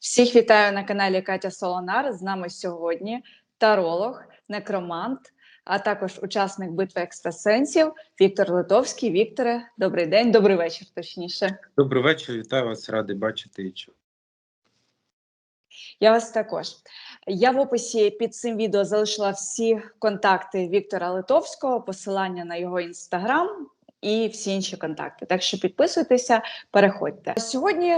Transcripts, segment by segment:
Всіх вітаю на каналі Катя Солонар. З нами сьогодні таролог, некромант, а також учасник битви екстрасенсів Віктор Литовський. Вікторе, добрий день, добрий вечір, точніше. Добрий вечір, вітаю вас, радий бачити і чути. Я вас також. Я в описі під цим відео залишила всі контакти Віктора Литовського, посилання на його інстаграм і всі інші контакти. Так що підписуйтеся, переходьте. Сьогодні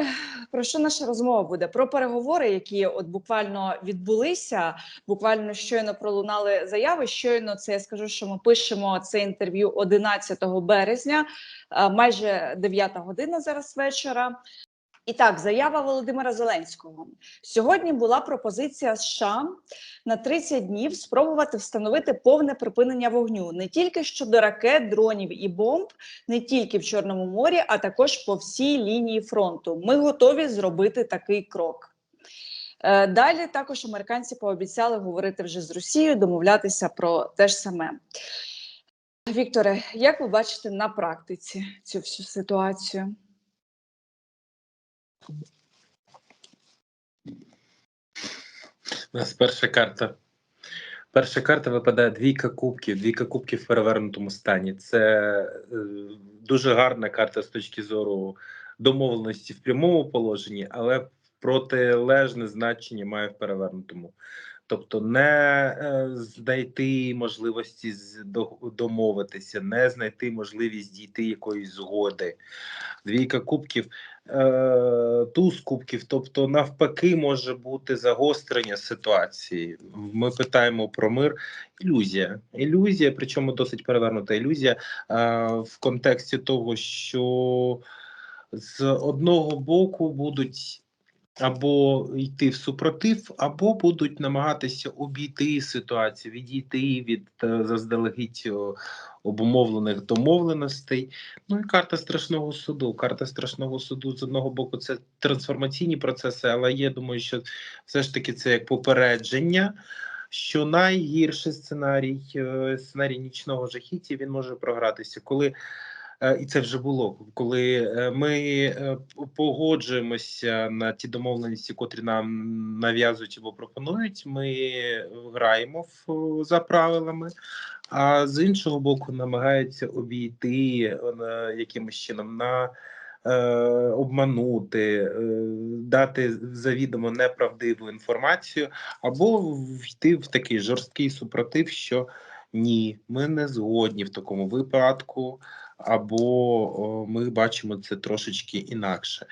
про що наша розмова буде? Про переговори, які от буквально відбулися. Буквально щойно пролунали заяви. Щойно це я скажу, що ми пишемо це інтерв'ю 11 березня, майже 9 година зараз вечора. І так, заява Володимира Зеленського. Сьогодні була пропозиція США на 30 днів спробувати встановити повне припинення вогню не тільки щодо ракет, дронів і бомб, не тільки в Чорному морі, а також по всій лінії фронту. Ми готові зробити такий крок. Е, Далі також американці пообіцяли говорити вже з Росією, домовлятися про те ж саме. Вікторе, як ви бачите на практиці цю всю ситуацію? У нас перша карта. Перша карта випадає двійка кубків, двійка кубків в перевернутому стані. Це е, дуже гарна карта з точки зору домовленості в прямому положенні, але протилежне значення має в перевернутому. Тобто не е, знайти можливості до- домовитися, не знайти можливість дійти якоїсь згоди. Двійка кубків, е, туз кубків, тобто навпаки, може бути загострення ситуації. Ми питаємо про мир. Ілюзія. Ілюзія, причому досить перевернута ілюзія е, в контексті того, що з одного боку будуть або йти в супротив, або будуть намагатися обійти ситуацію, відійти від е, заздалегідь обумовлених домовленостей. Ну і карта страшного суду. Карта страшного суду з одного боку це трансформаційні процеси, але я думаю, що все ж таки це як попередження. Що найгірший сценарій, е, сценарій нічного жахіття, він може програтися, коли і це вже було коли е, ми е, погоджуємося на ті домовленості, котрі нам нав'язують або пропонують. Ми граємо за правилами, а з іншого боку, намагаються обійти е, якимось чином на. е, Обманути, е, дати завідомо неправдиву інформацію, або війти в такий жорсткий супротив, що ні, ми не згодні в такому випадку або ми бачимо це трошечки інакше.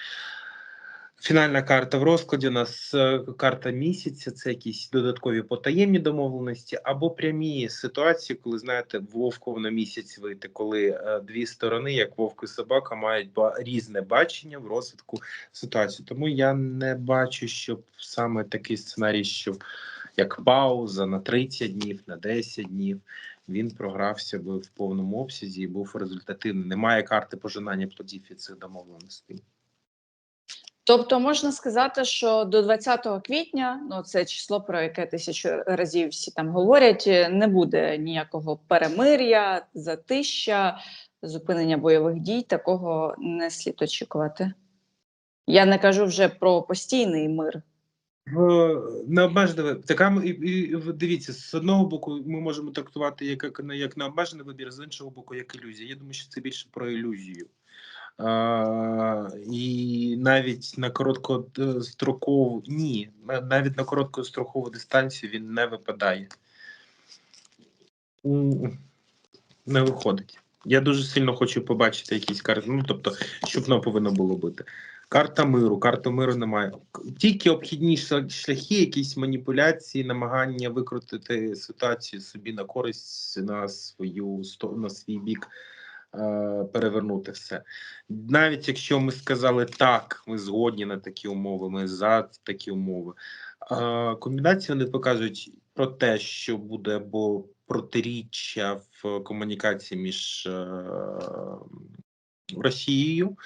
Фінальна карта в розкладі у нас е, карта місяця, це якісь додаткові потаємні домовленості, або прямі ситуації, коли знаєте, вовков на місяць вийти, коли е, дві сторони, як вовк і собака, мають різне бачення в розвитку ситуації. Тому я не бачу, щоб саме такий сценарій, щоб як пауза на 30 днів, на 10 днів, він програвся би в повному обсязі і був результативним. Немає карти пожинання плодів від цих домовленостей. Тобто можна сказати, що до 20 квітня, ну це число, про яке тисячу разів всі там говорять, не буде ніякого перемир'я, затища, зупинення бойових дій. Такого не слід очікувати. Я не кажу вже про постійний мир. Необмежений. Така і, і дивіться, з одного боку, ми можемо трактувати як, як, необмежений вибір, з іншого боку, як ілюзія. Я думаю, що це більше про ілюзію. А, і навіть на короткострокову ні, навіть на короткострокову дистанцію він не випадає. Не виходить. Я дуже сильно хочу побачити якісь карти. Ну, тобто, що воно повинно було бути. Карта миру, карти миру немає. Тільки обхідні шляхи, якісь маніпуляції, намагання викрутити ситуацію собі на користь на свою на свій бік, е, перевернути все. Навіть якщо ми сказали так, ми згодні на такі умови, ми за такі умови. Е, комбінації вони показують про те, що буде або протиріччя в комунікації між е, Росією.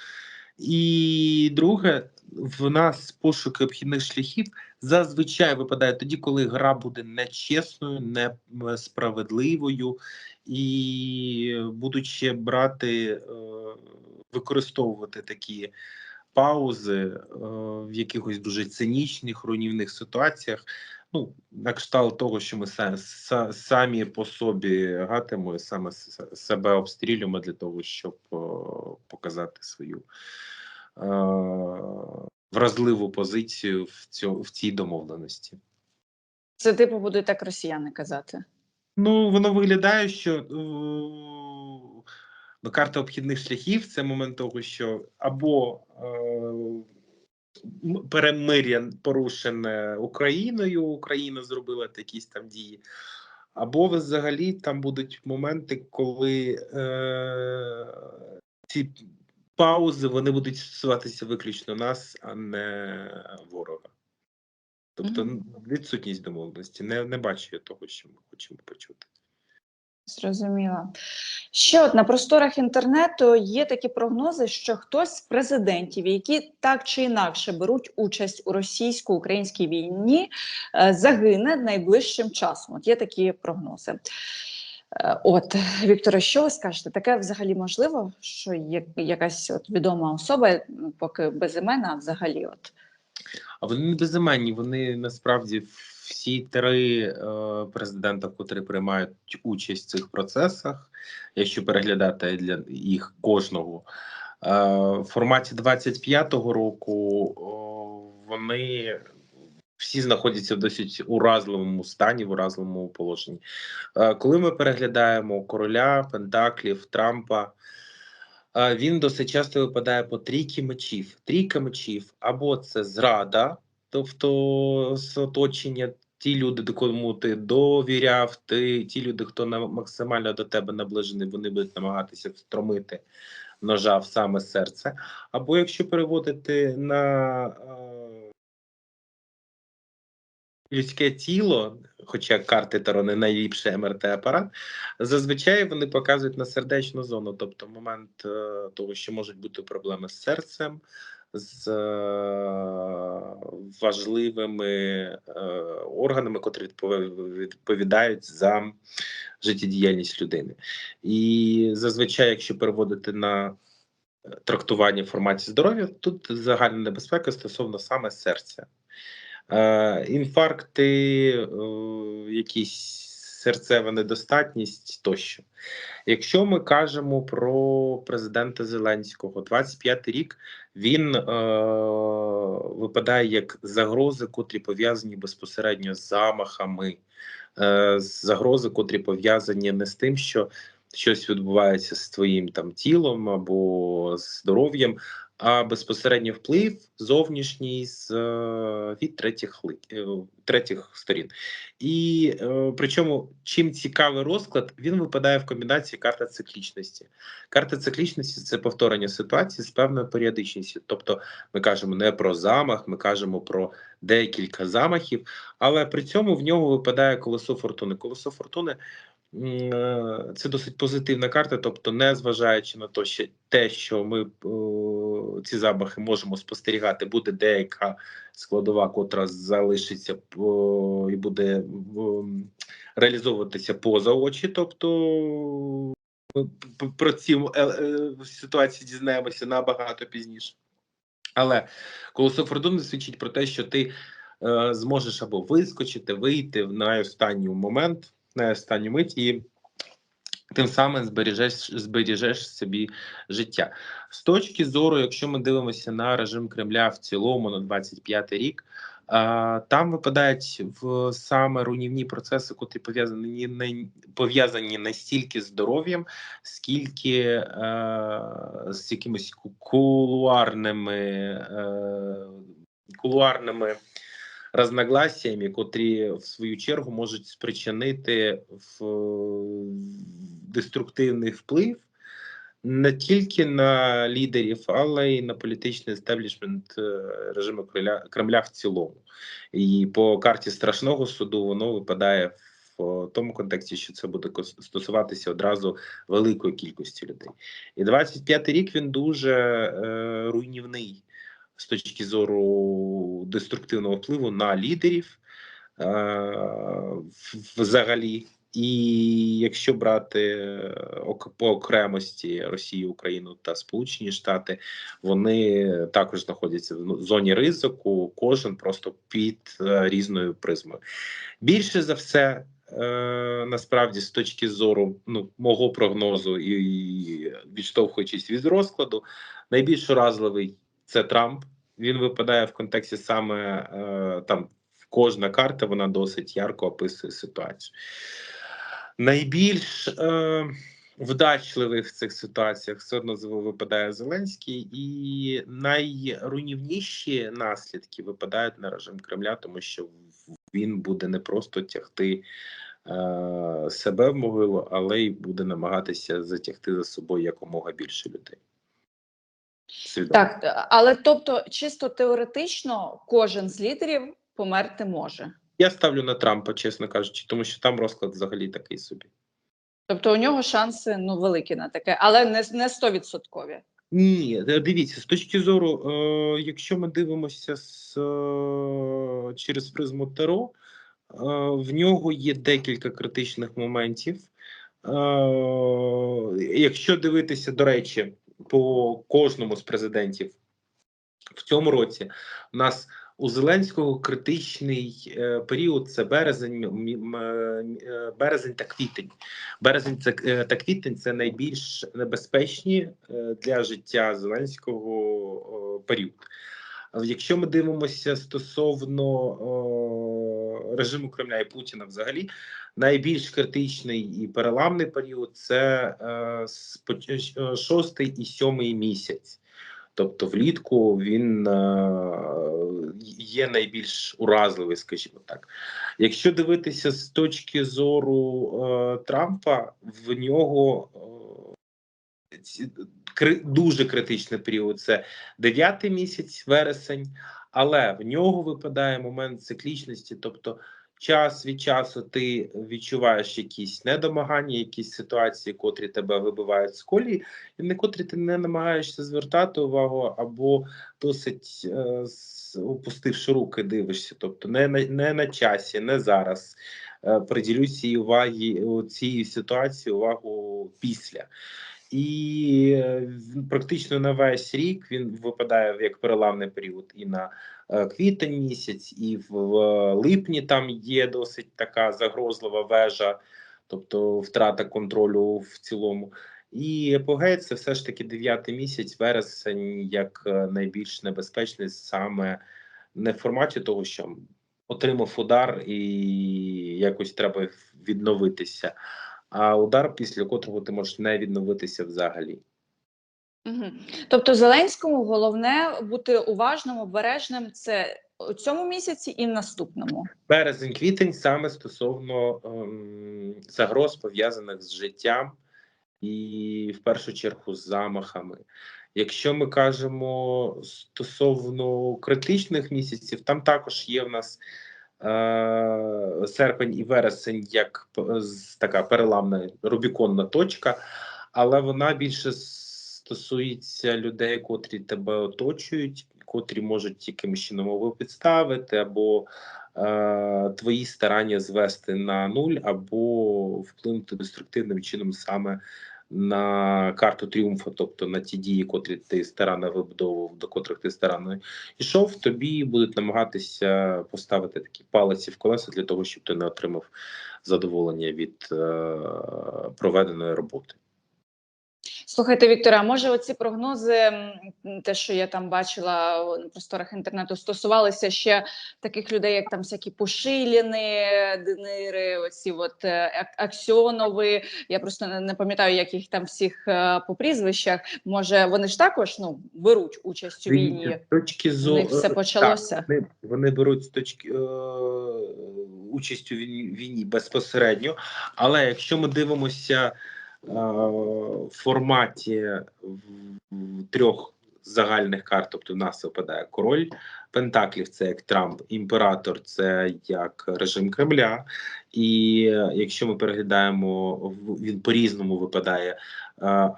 І друге, в нас пошуки обхідних шляхів зазвичай випадає тоді, коли гра буде нечесною, несправедливою, і будуть ще брати, е, використовувати такі паузи е, в якихось дуже цинічних руйнівних ситуаціях. Ну, на кшталт того, що ми са, са, самі по собі гатимо, і саме себе обстрілюємо для того, щоб показати свою е, вразливу позицію в, цьо, в цій домовленості. Це типу будуть так росіяни казати. Ну, воно виглядає, що е, ну, карта обхідних шляхів це момент того, що або е, перемир'я порушене Україною, Україна зробила якісь там дії, або взагалі там будуть моменти, коли е, ці паузи вони будуть стосуватися виключно нас, а не ворога. Тобто відсутність домовленості. Не, не бачу я того, що ми хочемо почути. Зрозуміла. Ще от на просторах інтернету є такі прогнози, що хтось з президентів, які так чи інакше беруть участь у російсько-українській війні, е, загине найближчим часом. От є такі прогнози. Е, От, Вікторе, що ви скажете? Таке взагалі можливо, що є якась от відома особа, поки безіменна, а взагалі, от А вони не безіменні, вони насправді всі три е, президента, котрі приймають участь в цих процесах, якщо переглядати для їх кожного. Е, в форматі 25-го року вони всі знаходяться в досить уразливому стані, в уразливому положенні. Е, коли ми переглядаємо короля, Пентаклів, Трампа. Він досить часто випадає по трійки мечів. Трійка мечів або це зрада, тобто з оточення, ті люди, до кому ти довіряв, ти, ті люди, хто на, максимально до тебе наближений, вони будуть намагатися встромити ножа в саме серце. Або якщо переводити на е, людське тіло, хоча карти Таро не найліпший МРТ-апарат, зазвичай вони показують на сердечну зону, тобто момент е, того, що можуть бути проблеми з серцем, з е, важливими е, органами, котрі відповідають за життєдіяльність людини. І зазвичай, якщо переводити на е, трактування форматі здоров'я, тут загальна небезпека стосовно саме серця. Інфаркти, якісь серцева недостатність тощо. Якщо ми кажемо про президента Зеленського, 25 рік він е, випадає як загрози, котрі пов'язані безпосередньо з замахами, е, загрози, котрі пов'язані не з тим, що щось відбувається з твоїм там тілом або здоров'ям, а безпосередньо вплив зовнішній з е, від третіх е, третіх сторін. І е, причому чим цікавий розклад, він випадає в комбінації карта циклічності. Карта циклічності це повторення ситуації з певною періодичністю. Тобто ми кажемо не про замах, ми кажемо про декілька замахів, але при цьому в нього випадає колесо фортуни. Колесо фортуни це досить позитивна карта, тобто, не зважаючи на те, що те, що ми е, ці замахи можемо спостерігати, буде деяка складова, котра залишиться і буде реалізовуватися поза очі. Тобто ми про ці е, е, ситуації дізнаємося набагато пізніше. Але колесо фортуни свідчить про те, що ти е, зможеш або вискочити, вийти в найостанній момент, найостанню мить, і тим самим збережеш, збережеш собі життя. З точки зору, якщо ми дивимося на режим Кремля в цілому на 25 рік, там випадають в саме руйнівні процеси, котрі пов'язані не пов'язані не стільки з здоров'ям, скільки е, з якимись кулуарними, е, кулуарними розногласіями, котрі в свою чергу можуть спричинити в деструктивний вплив не тільки на лідерів, але й на політичний естеблішмент е, режиму Кремля, Кремля в цілому. І по карті страшного суду воно випадає в тому контексті, що це буде стосуватися одразу великої кількості людей. І 25-й рік він дуже е, руйнівний з точки зору деструктивного впливу на лідерів е, взагалі І якщо брати е, по окремості Росію, Україну та Сполучені Штати, вони також знаходяться в зоні ризику, кожен просто під е, різною призмою. Більше за все, насправді, з точки зору ну, мого прогнозу і відштовхуючись від розкладу, найбільш уразливий це Трамп. Він випадає в контексті саме е, там кожна карта, вона досить ярко описує ситуацію. Найбільш е, вдачливий в цих ситуаціях все одно випадає Зеленський, і найруйнівніші наслідки випадають на режим Кремля, тому що він буде не просто тягти е, себе в могилу, але й буде намагатися затягти за собою якомога більше людей. Свідомо. Так, але тобто, чисто теоретично, кожен з лідерів померти може. Я ставлю на Трампа, чесно кажучи, тому що там розклад взагалі такий собі. Тобто у нього шанси ну великі на таке, але не не стовідсоткові. Ні, е, дивіться, з точки зору, е, якщо ми дивимося з, е, через призму Таро, е, в нього є декілька критичних моментів. Е, якщо дивитися, до речі, по кожному з президентів в цьому році, у нас у Зеленського критичний е, період це березень, м- м- е, березень та квітень. Березень це е, та квітень це найбільш небезпечні е, для життя Зеленського е, період. Якщо ми дивимося стосовно е, режиму Кремля і Путіна, взагалі найбільш критичний і переламний період це е, е, шостий і сьомий місяць. Тобто влітку він е, є найбільш уразливий, скажімо так. Якщо дивитися з точки зору е, Трампа, в нього е, дуже критичний період це дев'ятий місяць, вересень, але в нього випадає момент циклічності, тобто час від часу ти відчуваєш якісь недомагання, якісь ситуації, котрі тебе вибивають з колії, і на котрі ти не намагаєшся звертати увагу або досить е, опустивши руки, дивишся. Тобто не на не на часі, не зараз. Е, приділю цій уваги у цій ситуації увагу після. І е, практично на весь рік він випадає як переламний період і на е, квітень місяць, і в, в липні там є досить така загрозлива вежа, тобто втрата контролю в цілому. І епогей це все ж таки дев'ятий місяць, вересень, як е, найбільш небезпечний саме не в форматі того, що отримав удар і якось треба відновитися, а удар, після котрого ти можеш не відновитися взагалі. Угу. Тобто Зеленському головне бути уважним, обережним це у цьому місяці і в наступному. Березень, квітень саме стосовно ем, загроз пов'язаних з життям і в першу чергу з замахами. Якщо ми кажемо стосовно критичних місяців, там також є в нас серпень і вересень як з- така переламна рубіконна точка, але вона більше стосується людей, котрі тебе оточують, котрі можуть якимось чином підставити, або е, твої старання звести на нуль, або вплинути деструктивним чином саме на карту тріумфу, тобто на ті дії, котрі ти старанно вибудовував, до котрих ти старанно йшов, тобі будуть намагатися поставити такі палиці в колеса для того, щоб ти не отримав задоволення від е, проведеної роботи. Слухайте, Вікторе, а може оці прогнози, те, що я там бачила на просторах інтернету, стосувалися ще таких людей, як там всякі Пушиліни, Денири, оці от е, Аксьонови. Я просто не, пам'ятаю, як їх там всіх е, по прізвищах. Може, вони ж також ну беруть участь у війні. З точки зору них все почалося. Так, вони, вони беруть з точки е, участь у війні, війні безпосередньо. Але якщо ми дивимося е, в форматі в, в трьох загальних карт, тобто в нас випадає король Пентаклів, це як Трамп, імператор, це як режим Кремля. І е, якщо ми переглядаємо, він по-різному випадає е,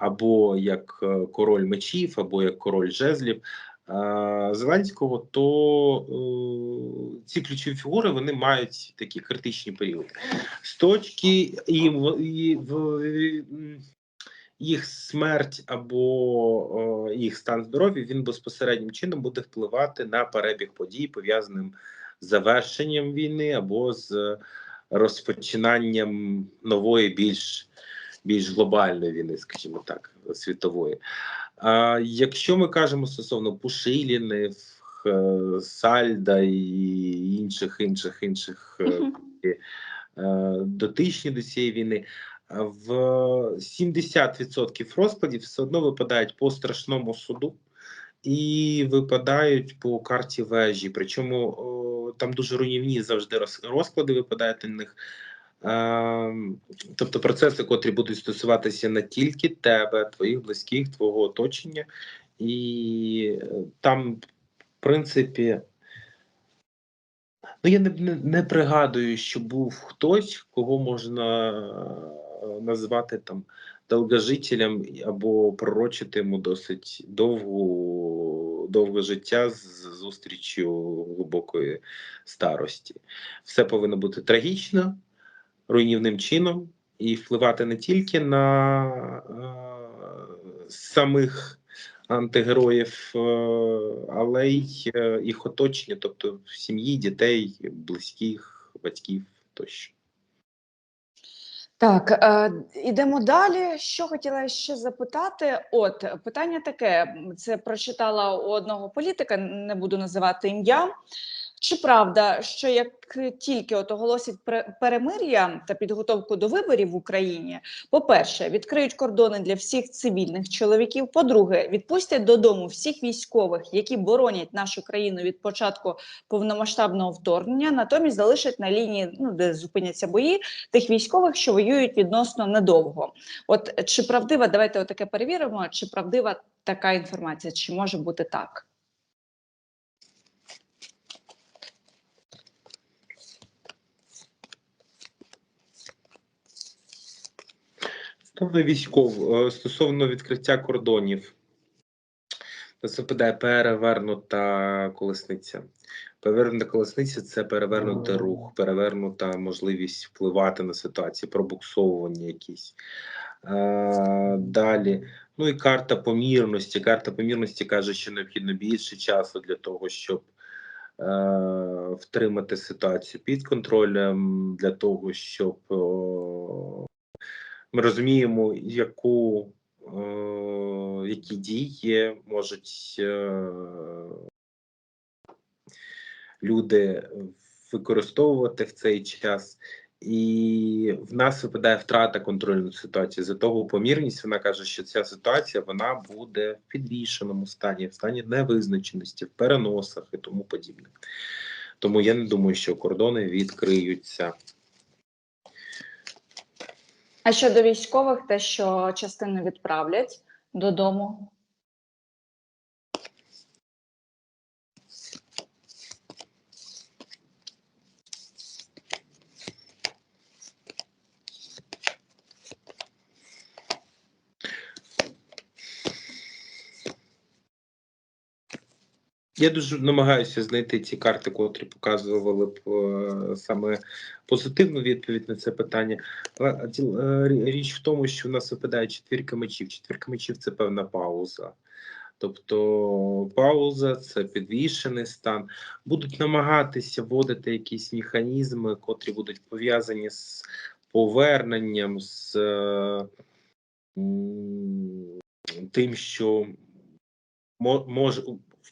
або як е, король мечів, або як король жезлів. Е, Зеленського, то е, ці ключові фігури вони мають такі критичні періоди. З точки і, і в їх смерть або о, їх стан здоров'я він безпосереднім чином буде впливати на перебіг подій, пов'язаним з завершенням війни або з розпочинанням нової, більш більш глобальної війни, скажімо так, світової. А якщо ми кажемо стосовно Пушиліни, е, Сальда і інших інших інших е, Мгм. е, дотичні до цієї війни, в 70% розкладів все одно випадають по страшному суду і випадають по карті вежі. Причому там дуже руйнівні завжди роз- розклади випадають на них. Ем, Тобто процеси, котрі будуть стосуватися не тільки тебе, твоїх близьких, твого оточення, і е, там, в принципі, ну я не, не, пригадую, що був хтось, кого можна е, назвати там довгожителем або пророчити йому досить довгу, довге життя з зустрічю глибокої старості. Все повинно бути трагічно, руйнівним чином і впливати не тільки на е, самих антигероїв, е, але й е, їх оточення, тобто сім'ї, дітей, близьких, батьків тощо. Так, е, ідемо далі. Що хотіла ще запитати? От питання таке: це прочитала у одного політика, не буду називати ім'я. Чи правда, що як тільки от оголосять перемир'я та підготовку до виборів в Україні, по-перше, відкриють кордони для всіх цивільних чоловіків. По-друге, відпустять додому всіх військових, які боронять нашу країну від початку повномасштабного вторгнення, натомість залишать на лінії, ну де зупиняться бої, тих військових, що воюють відносно недовго. От чи правдива, давайте отаке перевіримо, чи правдива така інформація, чи може бути так? Стосовно військов, е, стосовно відкриття кордонів, випадає перевернута колесниця. Перевернута колесниця це перевернутий рух, перевернута можливість впливати на ситуацію, пробуксовування якісь. Е, далі. Ну і карта помірності. Карта помірності каже, що необхідно більше часу для того, щоб е, втримати ситуацію під контролем, для того, щоб ми розуміємо, яку, е, які дії можуть е, люди використовувати в цей час. І в нас випадає втрата контролю над ситуацією. За того помірність вона каже, що ця ситуація вона буде в підвішеному стані, в стані невизначеності, в переносах і тому подібне. Тому я не думаю, що кордони відкриються. А щодо військових, те, що частину відправлять додому. Я дуже намагаюся знайти ці карти, котрі показували б е, саме позитивну відповідь на це питання. Але е, річ в тому, що в нас випадає четвірка мечів. Четвірка мечів це певна пауза. Тобто пауза це підвішений стан. Будуть намагатися вводити якісь механізми, котрі будуть пов'язані з поверненням, з е, тим, що може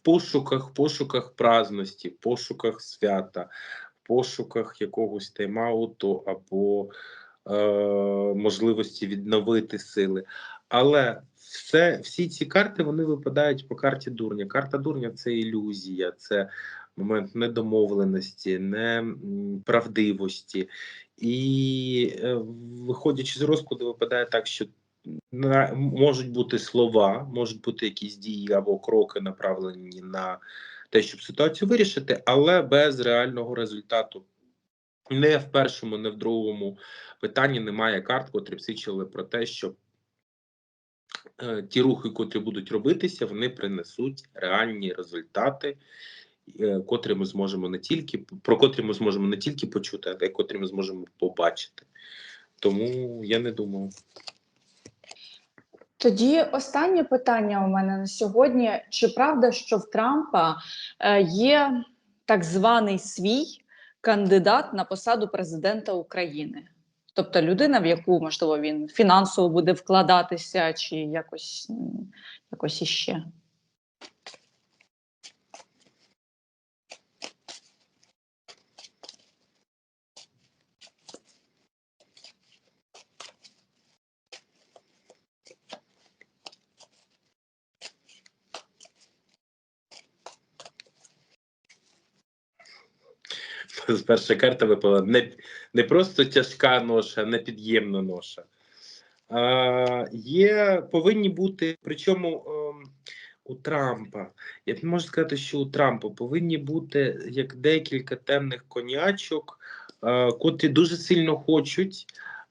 пошуках, пошуках праздності, пошуках свята, пошуках якогось тайм-ауту або е, можливості відновити сили. Але все, всі ці карти вони випадають по карті дурня. Карта дурня це ілюзія, це момент недомовленості, неправдивості. І е, виходячи з розкладу, випадає так, що можуть бути слова, можуть бути якісь дії або кроки направлені на те, щоб ситуацію вирішити, але без реального результату. Не в першому, не в другому питанні немає карт, котрі б свідчили про те, що е, ті рухи, котрі будуть робитися, вони принесуть реальні результати е, котрі ми зможемо не тільки про котрі ми зможемо не тільки почути, а й котрі ми зможемо побачити. Тому я не думаю. Тоді останнє питання у мене на сьогодні: чи правда, що в Трампа е, є так званий свій кандидат на посаду президента України? Тобто людина, в яку можливо він фінансово буде вкладатися, чи якось, якось іще? Перша карта випала не, не просто тяжка ноша, не під'ємна ноша. А, є, повинні бути, причому ем, у Трампа, я б можу сказати, що у Трампа повинні бути як декілька темних конячок, е, котрі дуже сильно хочуть.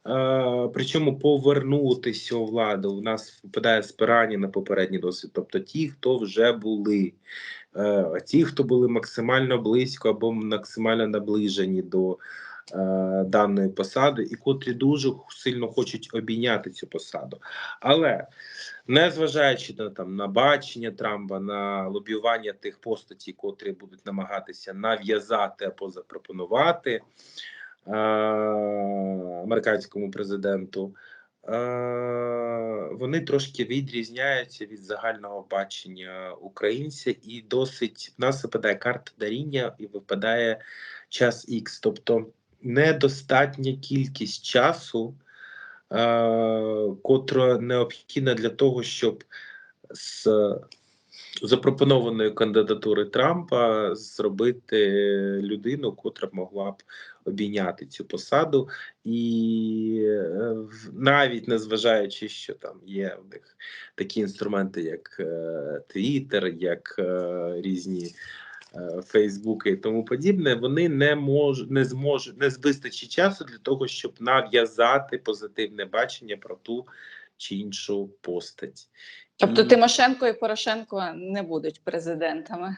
Е, причому повернутися у владу. У нас випадає спирання на попередній досвід. Тобто ті, хто вже були, ті, хто були максимально близько або максимально наближені до е, даної посади, і котрі дуже сильно хочуть обійняти цю посаду. Але незважаючи на там на бачення Трампа, на лобіювання тих постатей, котрі будуть намагатися нав'язати або запропонувати е, американському президенту. Е, Вони трошки відрізняються від загального бачення українця, і досить в нас випадає карта даріння і випадає час Х, тобто недостатня кількість часу, е, котра необхідна для того, щоб з запропонованої кандидатури Трампа зробити людину, котра могла б обійняти цю посаду, і е, навіть незважаючи, що там є в них такі інструменти, як Твіттер, як е, різні е, Фейсбуки і тому подібне, вони не можуть не зможуть не вистачить часу для того, щоб нав'язати позитивне бачення про ту чи іншу постать. Тобто Тимошенко і Порошенко не будуть президентами.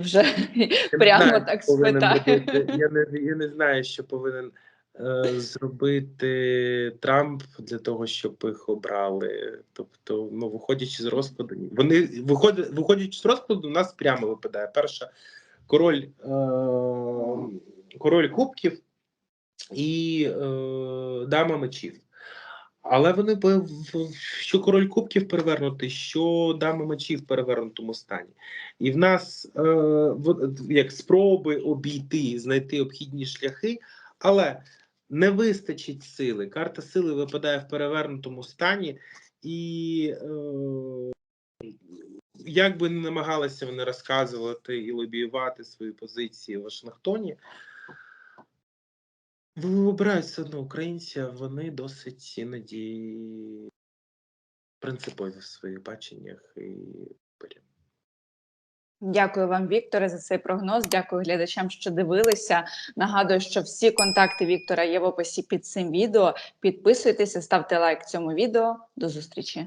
Вже Я прямо знаю, так спитаю. Я не, я не знаю, що повинен е, зробити Трамп для того, щоб їх обрали. Тобто, ну, виходячи з розкладу, вони виходять, виходячи з розкладу, у нас прямо випадає перша король, е, король кубків і е, дама мечів. Але вони що король кубків перевернутий, що дама мечів в перевернутому стані. І в нас е, як спроби обійти, знайти обхідні шляхи, але не вистачить сили. Карта сили випадає в перевернутому стані, і е, як би не намагалися вони розказувати і лобіювати свої позиції в Вашингтоні, вибирають все одно українці, а вони досить іноді принципові в своїх баченнях і виборі. Дякую вам, Вікторе, за цей прогноз. Дякую глядачам, що дивилися. Нагадую, що всі контакти Віктора є в описі під цим відео. Підписуйтеся, ставте лайк цьому відео. До зустрічі.